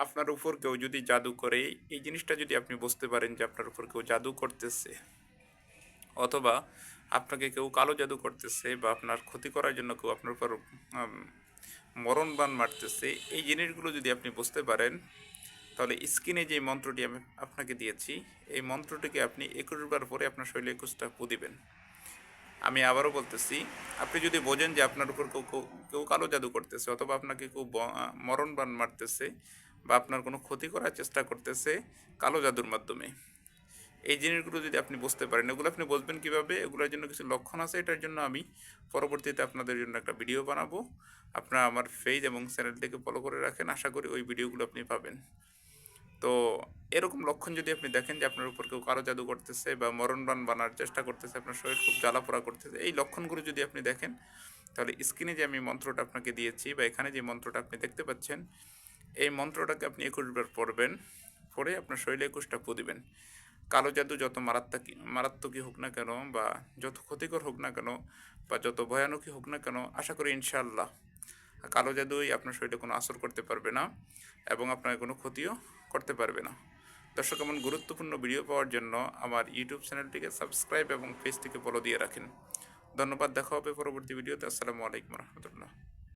আপনার উপর কেউ যদি জাদু করে এই জিনিসটা যদি আপনি বুঝতে পারেন যে আপনার উপর কেউ জাদু করতেছে অথবা আপনাকে কেউ কালো জাদু করতেছে বা আপনার ক্ষতি করার জন্য কেউ আপনার উপর উম, মরণবান মারতেছে এই জিনিসগুলো যদি আপনি বুঝতে পারেন তাহলে স্কিনে যে মন্ত্রটি আমি আপনাকে দিয়েছি এই মন্ত্রটিকে আপনি একুশ বার পরে আপনার শরীরে একুশটা পু দিবেন। আমি আবারও বলতেছি আপনি যদি বোঝেন যে আপনার উপর কেউ কেউ- কালো জাদু করতেছে অথবা আপনাকে কেউ ব- আহ, মরণবান মারতেছে বা আপনার কোনো ক্ষতি করার চেষ্টা করতেছে কালো জাদুর মাধ্যমে। এই জিনিসগুলো যদি আপনি বুঝতে পারেন, এগুলো আপনি বুঝবেন কীভাবে? এগুলোর জন্য কিছু লক্ষণ আছে, এটার জন্য আমি পরবর্তীতে আপনাদের জন্য একটা ভিডিও বানাবো। আপনারা আমার পেজ এবং চ্যানেলটিকে ফলো করে রাখেন, আশা করি ওই ভিডিওগুলো আপনি পাবেন। তো এরকম লক্ষণ যদি আপনি দেখেন যে আপনার উপর কেউ কারও জাদু করতেছে বা মরণবান বানার চেষ্টা করতেছে, আপনার শরীর খুব জ্বালাপোড়া করতেছে, এই লক্ষণগুলো যদি আপনি দেখেন, তাহলে স্ক্রিনে যে আমি মন্ত্রটা আপনাকে দিয়েছি বা এখানে যে মন্ত্রটা আপনি দেখতে পাচ্ছেন এই মন্ত্রটাকে আপনি একুশবার পড়বেন, পড়ে আপনার শরীরে একুশটা পু দিবেন। কালো জাদু যত মারাত্মক, মারাত্মকই হোক না কেন বা যত ক্ষতিকর হোক না কেন বা যত ভয়ানকই হোক না কেন, আশা করি ইনশাআল্লাহ কালো জাদুই আপনার শরীরে কোনো আসর করতে পারবে না এবং আপনার কোনো ক্ষতিও করতে পারবে না। দর্শক, এমন গুরুত্বপূর্ণ ভিডিও পাওয়ার জন্য আমার ইউটিউব চ্যানেলটিকে সাবস্ক্রাইব এবং পেজটিকে ফলো দিয়ে রাখেন। ধন্যবাদ, দেখা হবে পরবর্তী ভিডিওতে। আসসালামু আলাইকুম রহমতুল্লাহ।